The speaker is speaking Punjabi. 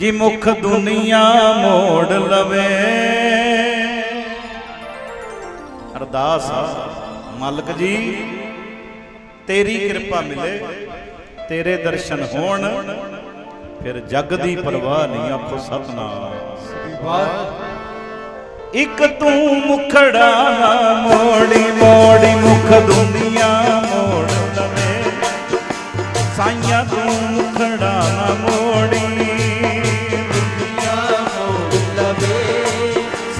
ਜੀ ਮੁਖ ਦੁਨੀਆ ਮੋੜ ਲਵੇ। ਅਰਦਾਸ ਮਾਲਕ ਜੀ, ਤੇਰੀ ਕਿਰਪਾ ਮਿਲੇ, ਤੇਰੇ ਦਰਸ਼ਨ ਹੋਣ, ਫਿਰ ਜੱਗ ਦੀ ਪਰਵਾਹ ਨਹੀਂ ਆਖੋ ਸਤਨਾਮ। ਇੱਕ ਤੂੰ ਮੁਖੜਾ ਮੋੜੀ ਮੋੜੀ ਮੁਖ ਦੁਨੀਆ ਮੋੜ ਲਵੇ। ਸਾਈਆਂ ਤੂੰ